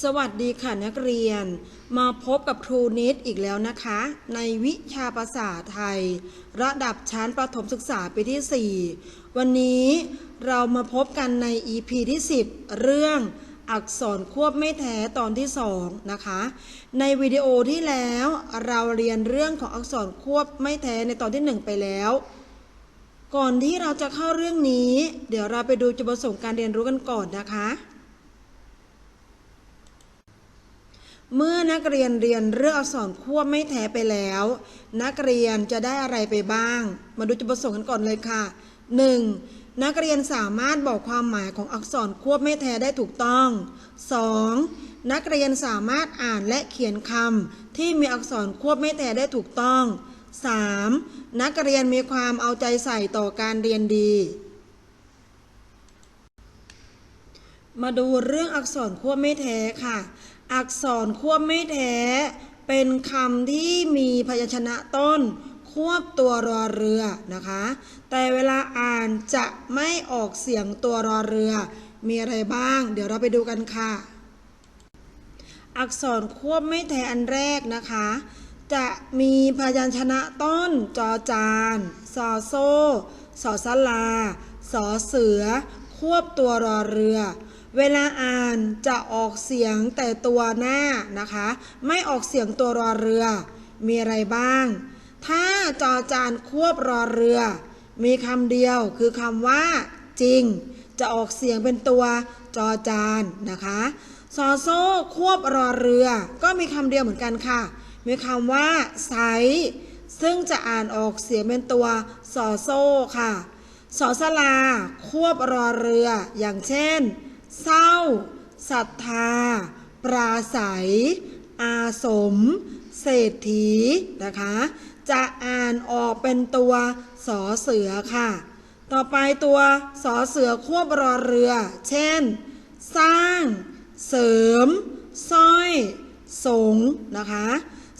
สวัสดีค่ะนักเรียน มาพบกับครูนิดอีกแล้วนะคะ ในวิชาภาษาไทย ระดับชั้นประถมศึกษาปีที่ 4 วันนี้เรามาพบกันใน EP ที่ 10 เรื่องอักษรควบไม่แท้ตอนที่ 2 นะคะ ในวิดีโอที่แล้วเราเรียนเรื่องของอักษรควบไม่แท้ในตอนที่ 1 ไปแล้ว ก่อนที่เราจะเข้าเรื่องนี้ เดี๋ยวเราไปดูจุดประสงค์การเรียนรู้กันก่อนนะคะ เมื่อนักเรียนเรียนเรื่องอักษรควบไม่แท้ไปแล้ว นักเรียนจะได้อะไรไปบ้าง มาดูจุดประสงค์กันก่อนเลยค่ะ 1. นักเรียนสามารถบอกความหมายของอักษรควบไม่แท้ได้ถูกต้อง 2. นักเรียนสามารถอ่านและเขียนคำที่มีอักษรควบไม่แท้ได้ถูกต้อง 3. นักเรียนมีความเอาใจใส่ต่อการเรียนดีมาดูเรื่องอักษรควบไม่แท้ค่ะ อักษรควบไม่แท้ เป็นคำที่มีพยัญชนะต้น ควบตัวรอเรือนะคะ แต่เวลาอ่านจะไม่ออกเสียงตัวรอเรือ มีอะไรบ้าง เดี๋ยวเราไปดูกันค่ะ อักษรควบไม่แท้อันแรกนะคะ จะมีพยัญชนะต้น จอจานสอโซ่สอสลาสอเสือ ควบตัวรอเรือ เวลาอ่านจะออกเสียงแต่ตัวหน้านะคะ ไม่ออกเสียงตัวรอเรือ มีอะไรบ้าง ถ้าจอจานควบรอเรือ มีคำเดียวคือคำว่า จริง จะออกเสียงเป็นตัวจอจานนะคะซอโซ่ควบรอเรือ ก็มีคำเดียวเหมือนกันค่ะ มีคำว่าใสซึ่งจะอ่านออกเสียงเป็นตัวสอโซ่ค่ะสอสลา ควบรอเรือ อย่างเช่น เศร้าศรัทธา ปราศัย อาสม เศรษฐีนะคะ จะอ่านออกเป็นตัวสอเสือค่ะ ต่อไปตัวสอเสือควบรอเรือ เช่น สร้าง เสริมสร้อย สงนะคะ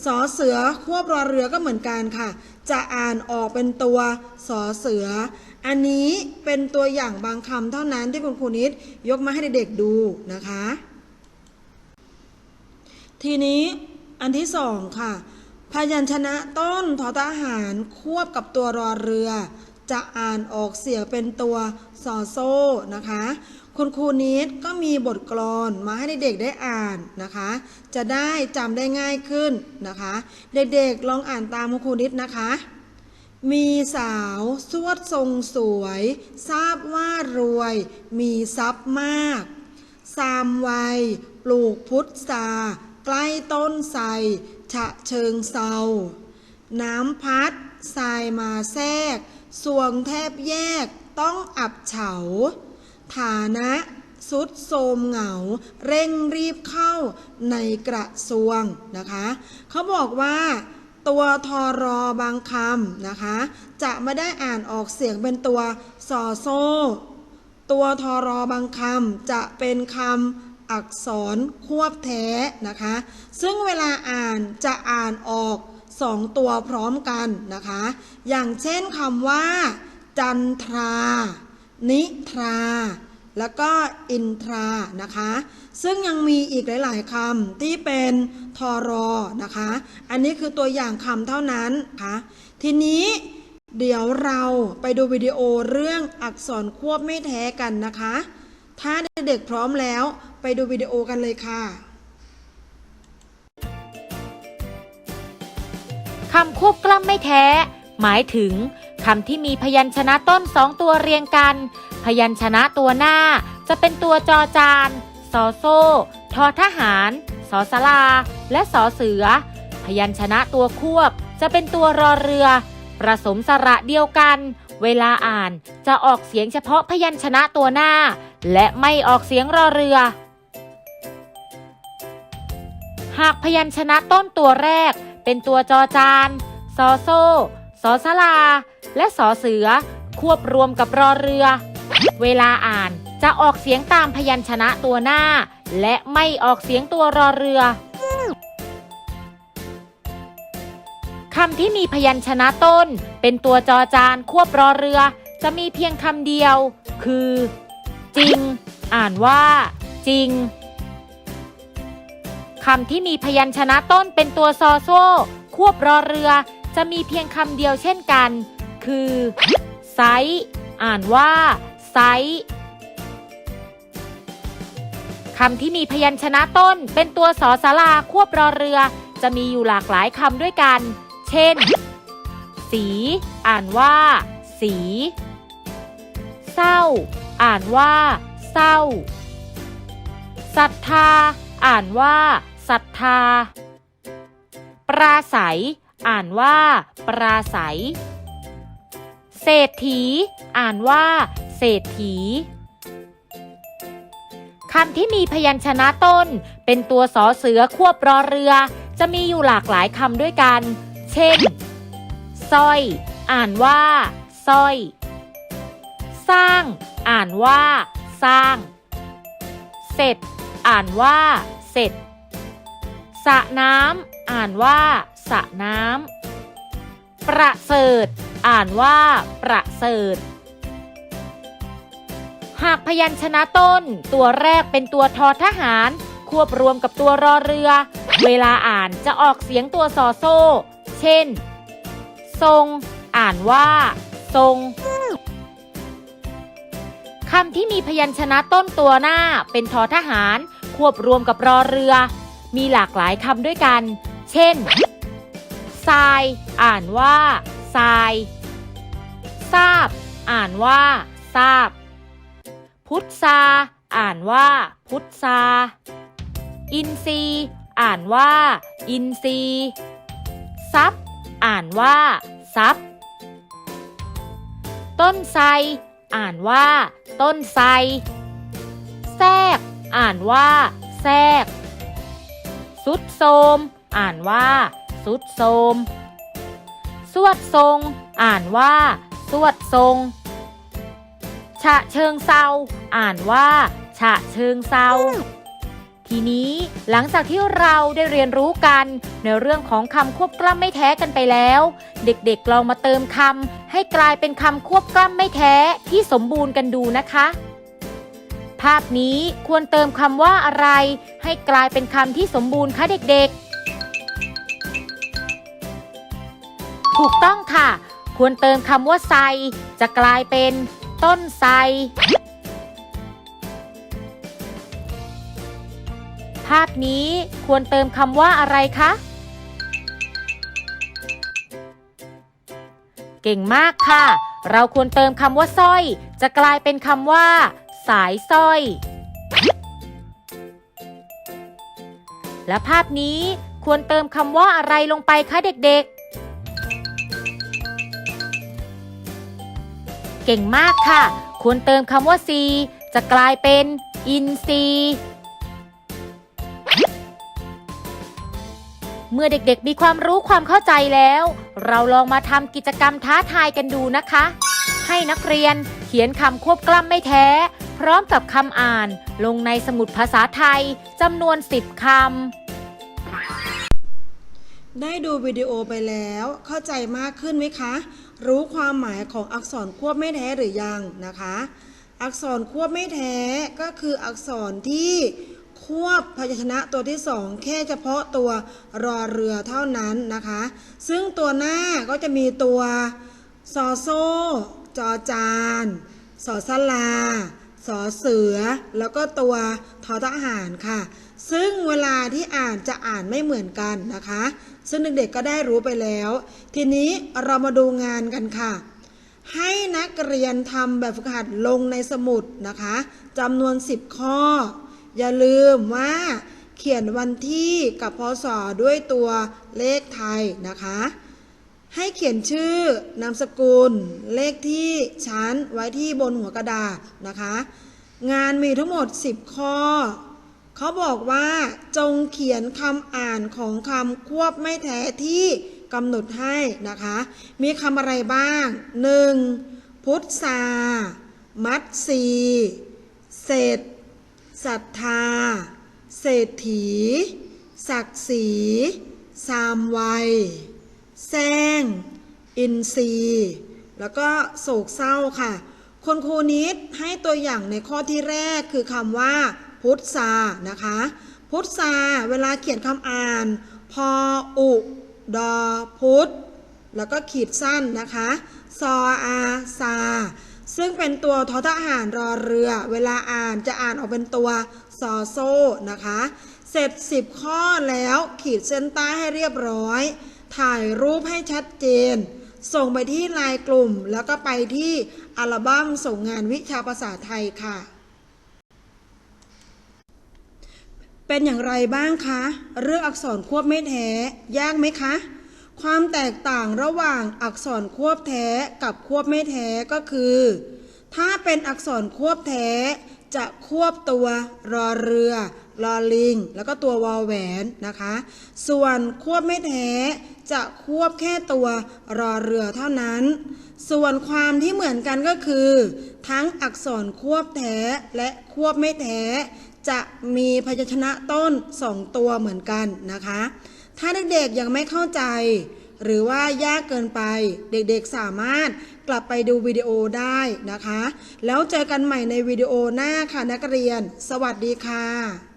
สอเสือควบรอเรือก็เหมือนกันค่ะ จะอ่านออกเป็นตัวสอเสือ อันนี้เป็นตัวอย่างบางคำเท่านั้นที่คุณครูนิดยกมาให้เด็กๆดูนะคะ ทีนี้อันที่สองค่ะ พยัญชนะต้นทอทหารควบกับตัวรอเรือ จะอ่านออกเสียงเป็นตัวสอโซ่นะคะ คุณครูนิดก็มีบทกลอนมาให้เด็กๆได้อ่านนะคะ จะได้จำได้ง่ายขึ้นนะคะ เด็กๆลองอ่านตามคุณครูนิดนะคะ มีสาวสวดทรงสวย ทราบว่ารวย มีทรัพย์มากสามวัย ปลูกพุทราใกล้ต้นไทรฉะเชิงเซาน้ำพัดทรายมาแทรกสวงแทบแยกต้องอับเฉา ฐานะสุดโทมเหงา เร่งรีบเข้าในกระทรวงนะคะ เขาบอกว่า ตัวทอรอบางคำนะคะ จะไม่ได้อ่านออกเสียงเป็นตัวสอโซ ตัวทอรอบางคำจะเป็นคำอักษรควบแท้นะคะ ซึ่งเวลาอ่านจะอ่านออกสองตัวพร้อมกันนะคะ อย่างเช่นคำว่า จันทรา นิทรา แล้วก็อินทรานะคะ ซึ่งยังมีอีกหลาย ๆคำที่เป็นทอรอนะคะ อันนี้คือตัวอย่างคำเท่านั้นนะคะทีนี้เดี๋ยวเราไปดูวิดีโอเรื่องอักษรควบไม่แท้กันนะคะ ถ้าเด็กๆพร้อมแล้วไปดูวิดีโอกันเลยค่ะคำควบกล้ำไม่แท้ หมายถึงคำที่มีพยัญชนะต้นสองตัวเรียงกัน พยัญชนะตัวหน้า จะเป็นตัวจอจานสอโซ่ทอทหารสอสลา และสอเสือ พยัญชนะตัวควบ จะเป็นตัวรอเรือ ประสมสระเดียวกัน เวลาอ่านจะออกเสียงเฉพาะพยัญชนะตัวหน้า และไม่ออกเสียงรอเรือ หากพยัญชนะต้นตัวแรก เป็นตัวจอจานซอโซ่สอสลา และสอเสือ ควบรวมกับรอเรือ เวลาอ่านจะออกเสียงตามพยัญชนะตัวหน้า และไม่ออกเสียงตัวรอเรือคำที่มีพยัญชนะต้น เป็นตัวจอจานควบรอเรือ จะมีเพียงคำเดียว คือ จริง อ่านว่า จริงคำที่มีพยัญชนะต้นเป็นตัวซอโซ่ ควบรอเรือ จะมีเพียงคำเดียวเช่นกัน คือไซอ่านว่า ไซส์คำที่มีพยัญชนะต้น เป็นตัวสอสาราควบรอเรือ จะมีอยู่หลากหลายคำด้วยกัน เช่น สี อ่านว่า สี เศร้า อ่านว่า เศร้าศรัทธา อ่านว่าศรัทธา ปราศัย อ่านว่า ปราศัย เศรษฐี อ่านว่า ศรษฐีคำที่มีพยัญชนะต้น เป็นตัวสอเสือควบรอเรือ จะมีอยู่หลากหลายคำด้วยกัน เช่นสร้อย อ่านว่าสร้อย สร้าง อ่านว่า สร้าง เสร็จ อ่านว่า เสร็จสระน้ำอ่านว่าสระน้ำประเสริฐ อ่านว่า ประเสริฐ หากพยัญชนะต้น ตัวแรกเป็นตัวทอทหาร ควบรวมกับตัวรอเรือ เวลาอ่านจะออกเสียงตัวซอโซ่ เช่น ทรง อ่านว่า ทรงคำที่มีพยัญชนะต้นตัวหน้าเป็นทอทหาร ควบรวมกับรอเรือ มีหลากหลายคำด้วยกัน เช่นทราย อ่านว่าทราย ทราบ อ่านว่าทราบ พุทธาอ่านว่า พุทธาอินทรีอ่านว่า อินทรีย์ทรัพย์ อ่านว่าทรัพย์ต้นไทรอ่านว่า ต้นไทรแทรก อ่านว่า แทรกสุดโทมอ่านว่า สุดโทมสวดทรง อ่านว่า สวดทรง ฉะเชิงเซา อ่านว่า ฉะเชิงเซา ทีนี้หลังจากที่เราได้เรียนรู้กันในเรื่องของคำควบกล้ำไม่แท้กันไปแล้ว เด็กๆลองมาเติมคำให้กลายเป็นคำควบกล้ำไม่แท้ที่สมบูรณ์กันดูนะคะ ภาพนี้ควรเติมคำว่าอะไร ให้กลายเป็นคำที่สมบูรณ์คะเด็กๆถูกต้องค่ะ ควรเติมคำว่าไซ จะกลายเป็น ต้นไทรภาพนี้ควรเติมคำว่าอะไรคะ เก่งมากค่ะ เราควรเติมคำว่าสร้อย จะกลายเป็นคำว่า สายสร้อย และภาพนี้ควรเติมคำว่าอะไรลงไปคะเด็กๆ เก่งมากค่ะ ควรเติมคำว่าซีจะกลายเป็น อินซีเมื่อเด็กๆ มีความรู้ความเข้าใจแล้ว เราลองมาทำกิจกรรมท้าทายกันดูนะคะ ให้นักเรียนเขียนคำควบกล้ำไม่แท้ พร้อมกับคำอ่าน ลงในสมุดภาษาไทยจำนวน 10 คำ ได้ดูวิดีโอไปแล้ว เข้าใจมากขึ้นไหมคะ รู้ความหมายของอักษรควบไม่แท้หรือยังนะคะ อักษรควบไม่แท้ก็คืออักษรที่ควบพยัญชนะตัวที่สองแค่เฉพาะตัวรอเรือเท่านั้นนะคะ ซึ่งตัวหน้าก็จะมีตัวซอโซ่จอจานสอสลาสอเสือ แล้วก็ตัวทอทหารค่ะ ซึ่งเวลาที่อ่านจะอ่านไม่เหมือนกันนะคะ ซึ่งเด็กๆก็ได้รู้ไปแล้ว ทีนี้เรามาดูงานกันค่ะ ให้นักเรียนทำแบบฝึกหัดลงในสมุดนะคะจำนวน 10 ข้อ อย่าลืมว่าเขียนวันที่กับพศด้วยตัวเลขไทยนะคะ ให้เขียนชื่อนามสกุล เลขที่ชั้นไว้ที่บนหัวกระดาษนะคะ งานมีทั้งหมด 10 ข้อ เขาบอกว่าจงเขียนคำอ่านของคำควบไม่แท้ที่กำหนดให้นะคะ มีคำอะไรบ้าง 1. พุทธามัดสีเศษศรัทธา เศรษฐี ศักดิ์ศรีสามวัยแซงอินทรีแล้วก็โศกเศร้าค่ะ คนครูนิดให้ตัวอย่างในข้อที่แรกคือคำว่า พุทธานะคะ พุทธาเวลาเขียนคำอ่าน พออุดอพุทธแล้วก็ขีดสั้นนะคะซออาซาซึ่งเป็นตัวทอทหารรอเรือ เวลาอ่านจะอ่านออกเป็นตัวซอโซ่นะคะ เสร็จ 10 ข้อแล้วขีดเส้นใต้ให้เรียบร้อย ถ่ายรูปให้ชัดเจน ส่งไปที่ไลน์กลุ่ม แล้วก็ไปที่อัลบั้มส่งงานวิชาภาษาไทยค่ะ เป็นอย่างไรบ้างคะ เรื่องอักษรควบไม่แท้ ยากไหมคะ ความแตกต่างระหว่างอักษรควบแท้กับควบไม่แท้ก็คือ ถ้าเป็นอักษรควบแท้ จะควบตัวรอเรือรอลิง แล้วก็ตัววอแหวนนะคะ ส่วนควบไม่แท้ จะควบแค่ตัวรอเรือเท่านั้น ส่วนความที่เหมือนกันก็คือ ทั้งอักษรควบแท้และควบไม่แท้ จะมีพยัญชนะต้นสองตัวเหมือนกันนะคะ ถ้าเด็กๆยังไม่เข้าใจ หรือว่ายากเกินไปเด็กๆสามารถกลับไปดูวิดีโอได้นะคะ แล้วเจอกันใหม่ในวิดีโอหน้าค่ะนักเรียน สวัสดีค่ะ